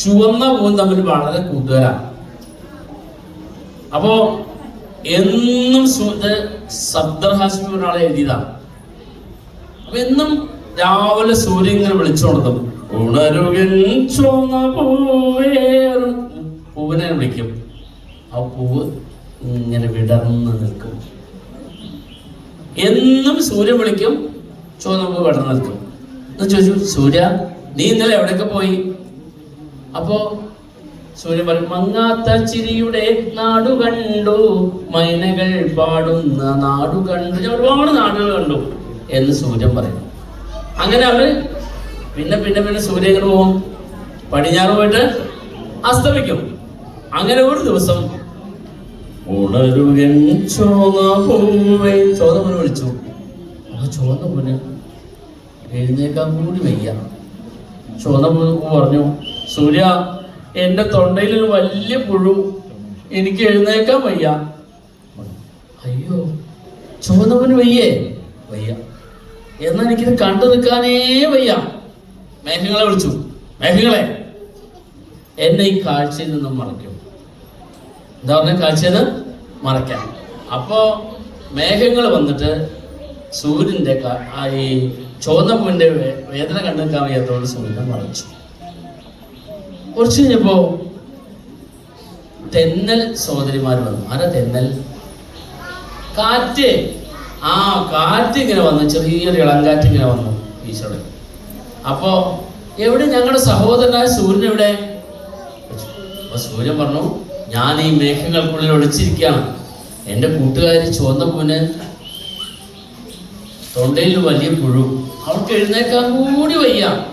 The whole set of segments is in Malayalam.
ചുവന്ന പൂവും തമ്മിൽ വളരെ കൂട്ടുകാരാണ് അപ്പോ എന്നും സുഹൃത്ത് സബ്ദർഹാസ്മി ഒരാളെ എഴുതിയതാണ്. അപ്പൊ എന്നും രാവിലെ സൂര്യൻ ഇങ്ങനെ വിളിച്ചോണ്ടതും ഉണരുകൻ ചുവന്ന പൂവേ പൂവിനെ വിളിക്കും. ആ പൂവ് ഇങ്ങനെ വിടർന്ന് നിൽക്കും. എന്നും സൂര്യൻ വിളിക്കും ചുവന്ന പൂവ് വിടർന്ന് നിൽക്കും. എന്ന് ചോദിച്ചു സൂര്യ നീ ഇന്നലെ എവിടെയൊക്കെ പോയി? അപ്പോ സൂര്യൻ പറയും മങ്ങാത്ത ചിരിയുടെ നാടു കണ്ടു മൈനകൾ പാടുന്ന നാടു കണ്ടു. ഒരുപാട് നാടുകൾ കണ്ടു എന്ന് സൂര്യൻ പറയുന്നു. അങ്ങനെ അവർ പിന്നെ പിന്നെ പിന്നെ സൂര്യങ്ങൾ പോകും. പടിഞ്ഞാറ് പോയിട്ട് അസ്തമിക്കും. അങ്ങനെ ഒരു ദിവസം ഉണരുകൻ ചോന്ന പൂവേ വിളിച്ചു. ആ ചോന്ന പൂന് എഴുന്നേക്കാൻ കൂടി വയ്യ. ചോന്ന പൂ പറഞ്ഞു സൂര്യ എന്റെ തൊണ്ടയിൽ ഒരു വലിയ പുഴു. എനിക്ക് എഴുന്നേക്കാൻ വയ്യ. അയ്യോ ചുവന്നവന് വയ്യേ? വയ്യ. എന്നാ എനിക്കിത് കണ്ടു നിൽക്കാനേ വയ്യ. മേഘങ്ങളെ വിളിച്ചു. മേഘങ്ങളെ എന്നെ ഈ കാഴ്ചയിൽ നിന്നും മറയ്ക്കും. എന്താ പറഞ്ഞ കാഴ്ചയിൽ മറയ്ക്കാം അപ്പോ മേഘങ്ങൾ വന്നിട്ട് സൂര്യന്റെ ഈ ചുവന്ന പൂവിന്റെ വേദന കണ്ടു നിൽക്കാൻ വയ്യാത്തതുകൊണ്ട് സൂര്യനെ മറച്ചു. കുറച്ച് കഴിഞ്ഞപ്പോ തെന്നൽ സഹോദരിമാർ വന്നു. ആരാ തെന്നൽ? കാറ്റ്. ആ കാറ്റ് ഇങ്ങനെ വന്നു. ചെറിയൊരു ഇളങ്കാറ്റ് ഇങ്ങനെ വന്നു ഈശോടെ അപ്പോ എവിടെ ഞങ്ങളുടെ സഹോദരനായ സൂര്യൻ എവിടെ? അപ്പൊ സൂര്യൻ പറഞ്ഞു ഞാൻ ഈ മേഘങ്ങൾക്കുള്ളിൽ ഒളിച്ചിരിക്കുകയാണ്. എന്റെ കൂട്ടുകാരി ചുവന്ന പൂന് തൊണ്ടയിൽ വലിയ പുഴു. അവൾക്ക് എഴുന്നേക്കാൻ കൂടി വയ്യ.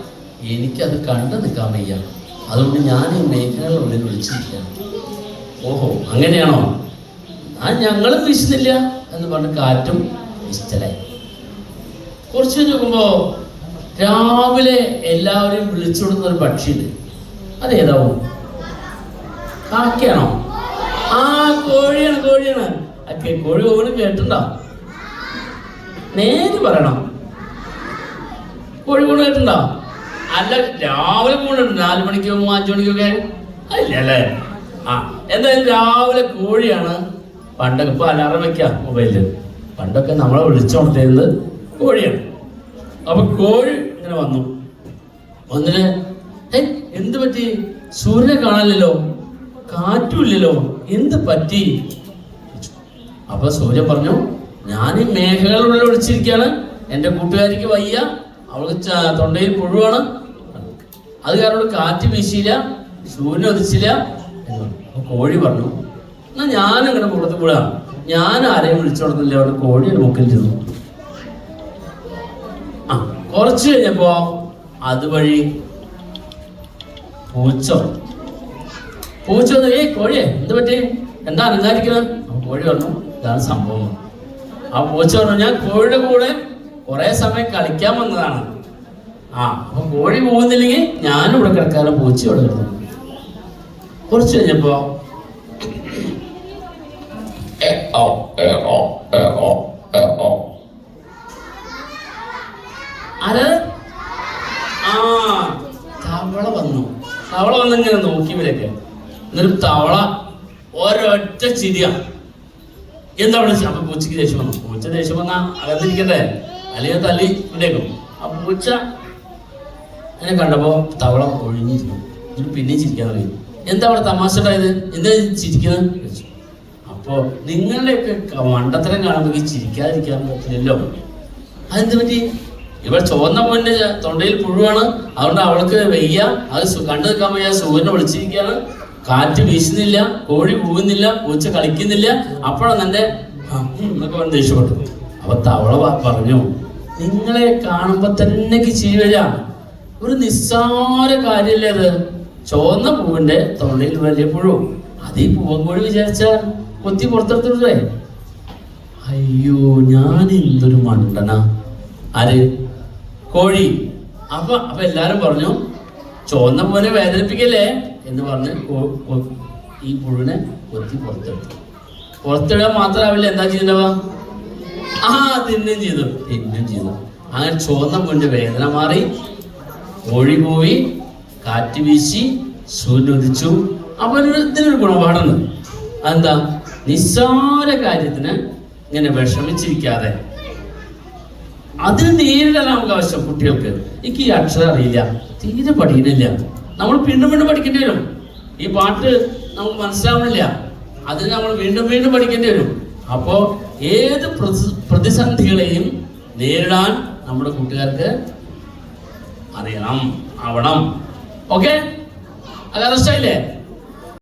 എനിക്കത് കണ്ടു നിൽക്കാൻ വയ്യ. അതുകൊണ്ട് ഞാൻ ഈ മേഘങ്ങളുള്ളിൽ വിളിച്ചിരിക്കുകയാണ് ഓഹോ അങ്ങനെയാണോ? ആ ഞങ്ങളും വീശുന്നില്ല എന്ന് പറഞ്ഞ് കാറ്റും നിശ്ചലായി കുറച്ച് നോക്കുമ്പോൾ നോക്കുമ്പോ രാവിലെ എല്ലാവരെയും വിളിച്ചോടുന്ന ഒരു പക്ഷിയുണ്ട്. അതേതാവും? കാക്കയാണോ? ആ കോഴിയാണ് കോഴിയാണ്. അക്കെ കോഴി കോഴി കേട്ടിട്ടുണ്ടോ? നേര് പറയണം. കോഴി കേട്ടിട്ടുണ്ടോ? അല്ല രാവിലെ കൂടുന്നുണ്ട് നാല് മണിക്കോ അഞ്ചു മണിക്കൊക്കെ. അല്ല അല്ലേ. ആ എന്തായാലും രാവിലെ കോഴിയാണ്. പണ്ടൊക്കെ ഇപ്പൊ അലാറം വെക്കാം മൊബൈലിൽ പണ്ടൊക്കെ നമ്മളെ വിളിച്ചോണ്ടിരുന്നത് കോഴിയാണ്. അപ്പൊ കോഴി ഇങ്ങനെ വന്നു. ഒന്നിന് ഏ എന്ത് പറ്റി? സൂര്യനെ കാണാനില്ലല്ലോ. കാറ്റുമില്ലല്ലോ. എന്ത് പറ്റി? അപ്പൊ സൂര്യ പറഞ്ഞു ഞാൻ ഈ മേഘകളുള്ളിൽ ഒളിച്ചിരിക്കുകയാണ് എന്റെ കൂട്ടുകാരിക്ക് വയ്യ. അവൾക്ക് തൊണ്ടയിൽ പുഴുവാണ്. അത് കാരണം കാറ്റ് വീശിയില്ല സൂര്യൻ ഒതിച്ചില്ല. അപ്പൊ കോഴി പറഞ്ഞു എന്നാ ഞാൻ അങ്ങനെ പുറത്ത് ഞാൻ ആരെയും വിളിച്ചോടുന്നില്ല അവിടെ കോഴി ഒരു മുക്കിൽ ചെന്നു ആ കുറച്ച് കഴിഞ്ഞപ്പോ അതുവഴി പൂച്ച. പൂച്ച വന്നു ഏയ് കോഴിയെ എന്ത് പറ്റി? എന്താ അനങ്ങാതിരിക്കുന്നത് കോഴി പറഞ്ഞു ഇതാണ് സംഭവം. ആ പൂച്ച പറഞ്ഞു ഞാൻ കോഴിയുടെ കൂടെ കുറെ സമയം കളിക്കാൻ വന്നതാണ്. ആ അപ്പൊ കോഴി പോകുന്നില്ലെങ്കിൽ ഞാനും ഇവിടെ കിടക്കാതെ പൂച്ച ഇവിടെ കിടന്നു. കുറച്ച് കഴിഞ്ഞപ്പോ. ആരാ? ആ തവള വന്നു. തവള വന്നിങ്ങനെ നോക്കി ഇവരൊക്കെ. എന്നിട്ട് തവള ഒരൊറ്റ ചിരിയ. എന്താ വിളിച്ചു അപ്പൊ പൂച്ചക്ക് ദേഷ്യം വന്നു. പൂച്ച ദേഷ്യം വന്നാ അകത്തിരിക്കട്ടെ. അല്ലെങ്കിൽ തല്ലി ഇവിടേക്കും ആ പൂച്ച എന്നെ കണ്ടപ്പോൾ തവളം ഒഴിഞ്ഞിരുന്നു. എന്നിട്ട് പിന്നെയും ചിരിക്കാൻ തുടങ്ങി. എന്താ അവിടെ തമാശ ഉണ്ടായത്? എന്താ ചിരിക്കുന്നത്? ചോദിച്ചു. അപ്പോ നിങ്ങളുടെയൊക്കെ മണ്ടത്തരം കാണുമ്പോൾ ചിരിക്കാതിരിക്കാൻ പറ്റില്ലല്ലോ. അതെന്ത് പറ്റി? ഇവൾ ചുവന്ന പോലെ തൊണ്ടയിൽ പുഴുവാണ്. അതുകൊണ്ട് അവൾക്ക് വെയ്യ. അത് കണ്ടു നിൽക്കാൻ വയ്യ. സൂര്യനെ വിളിച്ചിരിക്കുകയാണ്. കാറ്റ് വീശുന്നില്ല. കോഴി പോകുന്നില്ല പൂച്ച കളിക്കുന്നില്ല. അപ്പോഴാണ് ഉം എന്നൊക്കെ പറഞ്ഞ് ദേഷ്യപ്പെട്ടു. അപ്പൊ തവള പറഞ്ഞു നിങ്ങളെ കാണുമ്പോ തന്നെ ചിരി വരിക ഒരു നിസ്സാര കാര്യല്ലേ അത്? ചുവന്ന പൂവിന്റെ തൊണ്ടയിൽ വലിയ പുഴു. അത് ഈ പൂവൻകോഴി വിചാരിച്ചാൽ കൊത്തി പുറത്തെടുത്തിട്ടേ അയ്യോ ഞാൻ എന്തൊരു മണ്ടന. ആര്? കോഴി. അപ്പൊ അപ്പൊ എല്ലാരും പറഞ്ഞു ചുവന്ന പോലെ വേദനിപ്പിക്കല്ലേ എന്ന് പറഞ്ഞ് ഈ പുഴുവിനെ കൊത്തി പുറത്തെടുത്തു. പുറത്തിടാൻ മാത്രമാവില്ല എന്താ ചെയ്തിട്ടുണ്ടാവുക ആ തിന്നും ചെയ്തു തിന്നും ചെയ്തു. അങ്ങനെ ചുവന്ന പൂവിന്റെ വേദന മാറി കോഴി പോയി കാറ്റ് വീശി സൂര്യൻ ഉദിച്ചു. അപ്പൊ ഒരു ഇതിനൊരു ഗുണപാഠമുണ്ട്. അതെന്താ? നിസ്സാര കാര്യത്തിന് ഇങ്ങനെ വിഷമിച്ചിരിക്കാതെ. അതിന് നേരിടാൻ നമുക്ക് ആവശ്യം കുട്ടികൾക്ക്. എനിക്ക് ഈ അക്ഷരം അറിയില്ല. തീരെ പഠിക്കുന്നില്ല. നമ്മൾ വീണ്ടും വീണ്ടും പഠിക്കേണ്ടി വരും. ഈ പാട്ട് നമുക്ക് മനസ്സിലാവണില്ല അതിന് നമ്മൾ വീണ്ടും വീണ്ടും പഠിക്കേണ്ടി വരും. അപ്പോൾ ഏത് പ്രതി- പ്രതിസന്ധികളെയും നേരിടാൻ നമ്മുടെ കൂട്ടുകാർക്ക് അറിയണം ആവണം. ഓക്കെ അത് അറസ്റ്റായില്ലേ